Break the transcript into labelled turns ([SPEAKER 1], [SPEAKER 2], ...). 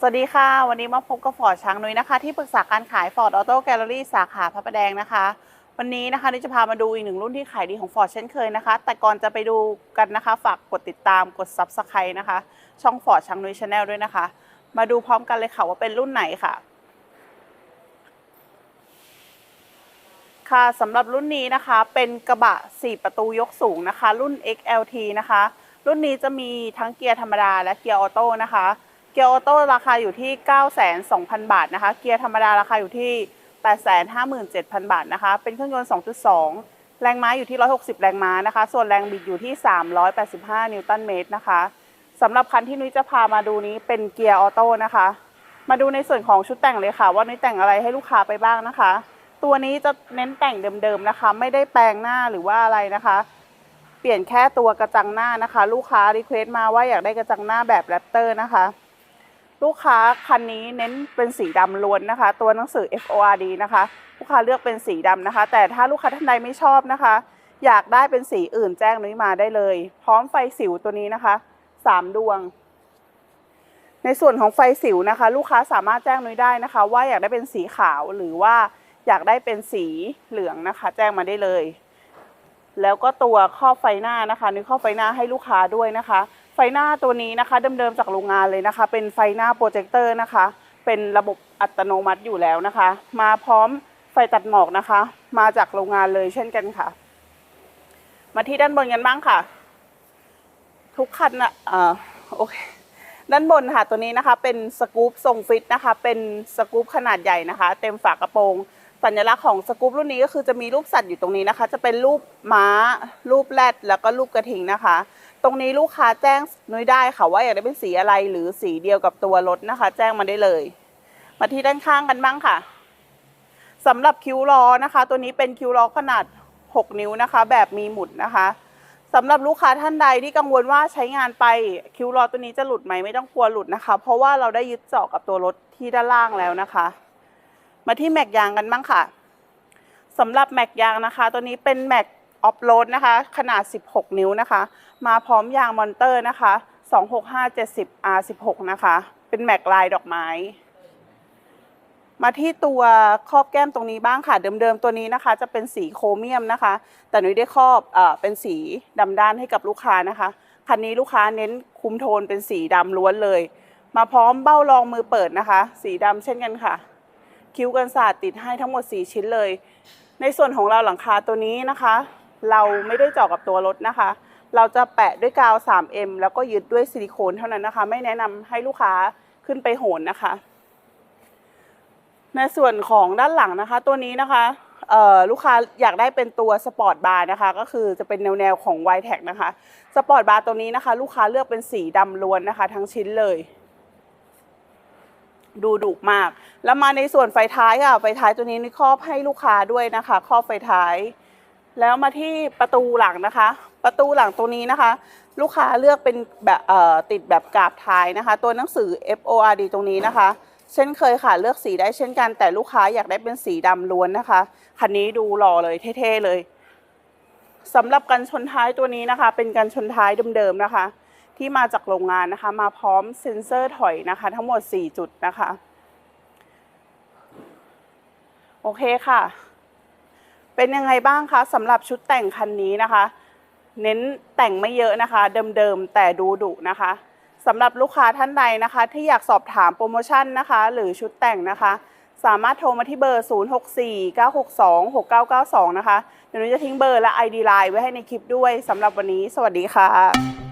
[SPEAKER 1] สวัสดีค่ะ วันนี้มาพบกับฟอร์ดช้างนุ้ยนะคะ ที่ปรึกษาการขายฟอร์ดออโต้แกลเลอรี่สาขาพระประแดงนะคะ วันนี้นะคะนี่จะพามาดูอีกหนึ่งรุ่นที่ขายดีของฟอร์ดเช่นเคยนะคะ แต่ก่อนจะไปดูกันนะคะ ฝากกดติดตามกด Subscribe นะคะ ช่องฟอร์ดช้างนุ้ยชาแนลด้วยนะคะ มาดูพร้อมกันเลยค่ะว่าเป็นรุ่นไหนค่ะ ค่ะสำหรับรุ่นนี้นะคะเป็นกระบะ 4 ประตูยกสูงนะคะ รุ่น XLT นะคะ รุ่นนี้จะมีทั้งเกียร์ธรรมดาและเกียร์ออโต้นะคะ กียร์ออโต้ราคาอยู่ที่9,200,000 บาทนะคะ เกียร์ธรรมดาราคาอยู่ที่ 857,000 บาทนะคะ เป็นเครื่องยนต์ 2.2 แรงม้าอยู่ที่ 160 แรงม้านะคะ ส่วนแรงบิดอยู่ที่ 385 นิวตันเมตรนะคะสำหรับคันที่นุ้ยจะพามาดูนี้เป็นเกียร์ออโต้นะคะ มาดูในส่วนของชุดแต่งเลยค่ะ ว่านุ้ยแต่งอะไรให้ลูกค้าไปบ้างนะคะ ตัวนี้จะเน้นแต่งเดิมๆนะคะ ไม่ได้แปลงหน้าหรือว่าอะไรนะคะเปลี่ยนแค่ตัวกระจังหน้านะคะ ลูกค้ารีเควสต์มาว่าอยากได้กระจังหน้าแบบแรปเตอร์นะคะ ลูกค้าคันนี้เน้นเป็นสีดำล้วนนะคะ ตัวหนังสือ FORD นะคะ ลูกค้าเลือกเป็นสีดำนะคะ แต่ถ้าลูกค้าท่านใดไม่ชอบนะคะ อยากได้เป็นสีอื่นแจ้งนุ้ยมาได้เลย พร้อมไฟสิวตัวนี้นะคะสามดวง ในส่วนของไฟสิวนะคะ ลูกค้าสามารถแจ้งนุ้ยได้นะคะ ว่าอยากได้เป็นสีขาวหรือว่าอยากได้เป็นสีเหลืองนะคะ แจ้งมาได้เลย แล้วก็ตัวครอบไฟหน้านะคะนุ้ยครอบไฟหน้าให้ลูกค้าด้วยนะคะ ไฟหน้าตัวนี้นะคะเดิมๆจากโรงงานเลยนะคะ เป็นไฟหน้าโปรเจคเตอร์นะคะ เป็นระบบอัตโนมัติอยู่แล้วนะคะ มาพร้อมไฟตัดหมอกนะคะ มาจากโรงงานเลยเช่นกันค่ะ มาที่ด้านบนกันบ้างค่ะ ทุกคันนะอ่าโอเคด้านบนค่ะตัวนี้นะคะ เป็นสกู๊ปทรงฟิตนะคะ เป็นสกู๊ปขนาดใหญ่นะคะ เต็มฝากระโปรงสัญลักษณ์ของสกู๊ปรุ่นนี้ก็คือจะมีรูปสัตว์อยู่ตรงนี้นะคะ จะเป็นรูปม้า รูปแรดแล้วก็รูปกระทิงนะคะ ตรงนี้ลูกค้าแจ้งนุ้ยได้ค่ะว่าอยากได้เป็นสีอะไรหรือสีเดียวกับตัวรถนะคะ แจ้งมาได้เลย มาที่ด้านข้างกันบ้างค่ะสำหรับคิ้วล้อนะคะ ตัวนี้เป็นคิ้วล้อขนาด 6 นิ้วนะคะ แบบมีหมุดนะคะสำหรับลูกค้าท่านใดที่กังวลว่าใช้งานไปคิ้วล้อตัวนี้จะหลุดไหมไม่ต้องกลัวหลุดนะคะ เพราะว่าเราได้ยึดเจาะกับตัวรถที่ด้านล่างแล้วนะคะ มาที่แม็กยางกันบ้างค่ะสำหรับแม็กยางนะคะ ตัวนี้เป็นแม็ก ออฟโรดนะคะ ขนาด 16 นิ้วนะคะ มาพร้อมยางมอนเตอร์นะคะ 26570 R16 นะคะ เป็นแม็กลายดอกไม้ มาที่ตัวครอบแก้มตรงนี้บ้างค่ะ เดิมๆตัวนี้นะคะ จะเป็นสีโครเมียมนะคะ แต่หนุ้ยได้ครอบเอเป็นสีดำด้านให้กับลูกค้านะคะ คันนี้ลูกค้าเน้นคุมโทนเป็นสีดำล้วนเลย มาพร้อมเบ้ารองมือเปิดนะคะ สีดำเช่นกันค่ะ คิ้วกันศาสติดให้ทั้งหมด 4 ชิ้นเลยในส่วนของเราหลังคาตัวนี้นะคะ เราไม่ได้เจาะกับตัวรถนะคะ เราจะแปะด้วยกาว 3M แล้วก็ยึดด้วยซิลิโคนเท่านั้นนะคะ ไม่แนะนำให้ลูกค้าขึ้นไปโหนนะคะ ในส่วนของด้านหลังนะคะ ตัวนี้นะคะลูกค้าอยากได้เป็นตัวสปอร์ตบาร์นะคะ ก็คือจะเป็นแนวแนวๆของ y t e c นะคะสปอร์ตบาร์ตัวนี้นะคะ ลูกค้าเลือกเป็นสีดำล้วนนะคะ ทั้งชิ้นเลย ดูดุมาก แล้วมาในส่วนไฟท้ายค่ะไฟท้ายตัวนี้นี่ครอบให้ลูกค้าด้วยนะคะ ครอบไฟท้าย แล้วมาที่ประตูหลังนะคะ ประตูหลังตัวนี้นะคะ ลูกค้าเลือกเป็นแบบติดแบบกราบท้ายนะคะ ตัวหนังสือ FORD ตรงนี้นะคะ เช่นเคยค่ะเลือกสีได้เช่นกัน แต่ลูกค้าอยากได้เป็นสีดำล้วนนะคะ คันนี้ดูหล่อเลยเท่ๆเลยสำหรับกันชนท้ายตัวนี้นะคะ เป็นกันชนท้ายเดิมๆนะคะ ที่มาจากโรงงานนะคะ มาพร้อมเซ็นเซอร์ถอยนะคะ ทั้งหมด 4 จุดนะคะ โอเคค่ะ เป็นยังไงบ้างคะสำหรับชุดแต่งคันนี้นะคะ เน้นแต่งไม่เยอะนะคะ เดิมๆแต่ดูดุนะคะสำหรับลูกค้าท่านใดนะคะ ที่อยากสอบถามโปรโมชั่นนะคะ หรือชุดแต่งนะคะ สามารถโทรมาที่เบอร์ 0649626992 นะคะ เดี๋ยวหนูจะทิ้งเบอร์และ ID Line ไว้ให้ในคลิปด้วยสำหรับวันนี้ สวัสดีค่ะ